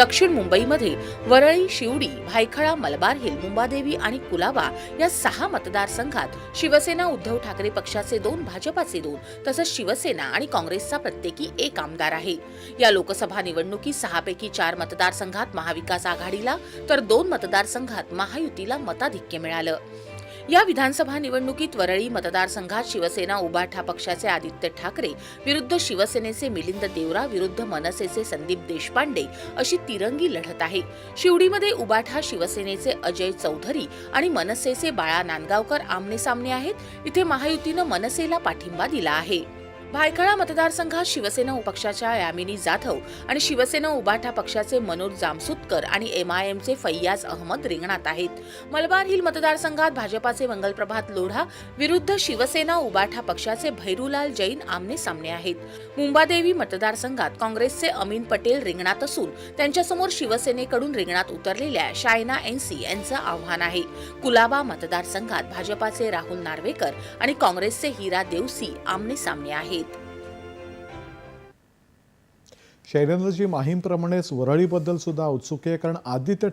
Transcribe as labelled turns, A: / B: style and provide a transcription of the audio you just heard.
A: दक्षिण मुंबईमध्ये वरळी शिवडी भायखळा मलबार हिल मुंबादेवी आणि कुलाबा या सहा मतदारसंघात शिवसेना उद्धव ठाकरे पक्षाचे दोन भाजपाचे दोन तसंच शिवसेना आणि काँग्रेसचा प्रत्येकी एक आमदार आहे. या लोकसभा निवडणुकीत सहापैकी चार मतदारसंघात महाविकास आघाडीला तर दोन मतदारसंघात महायुतीला मताधिक्य मिळालं. या विधानसभा निवडणुकीत वरळी मतदारसंघात शिवसेना उबाठा पक्षाचे आदित्य ठाकरे विरुद्ध शिवसेनेचे मिलिंद देवरा विरुद्ध मनसेचे संदीप देशपांडे अशी तिरंगी लढत आहे. शिवडीमध्ये उबाठा शिवसेनेचे अजय चौधरी आणि मनसेचे बाळा नांदगावकर आमने सामने आहेत. इथे महायुतीनं मनसेला पाठिंबा दिला आहे. भायखळा मतदारसंघात शिवसेना उपक्षाच्या यामिनी जाधव आणि शिवसेना उबाठा पक्षाचे मनोज जामसुतकर आणि एमआयएमचे फैयाज अहमद रिंगणात आहेत. मलबार हिल मतदारसंघात भाजपाचे मंगलप्रभात लोढा विरुद्ध शिवसेना उबाठा पक्षाचे भैरूलाल जैन आमने सामने आहेत. मुंबादेवी मतदारसंघात काँग्रेसचे अमीन पटेल रिंगणात असून त्यांच्यासमोर शिवसेनेकडून रिंगणात उतरलेल्या शायना एनसी यांचं आव्हान आहे. कुलाबा मतदारसंघात भाजपाचे राहुल नार्वेकर आणि काँग्रेसचे हिरा देवसी आमने सामने आहेत.
B: शैलेंद्रजी माहीमप्रमाणेच वरळीबद्दल सुद्धा उत्सुक आहे कारण आदित्य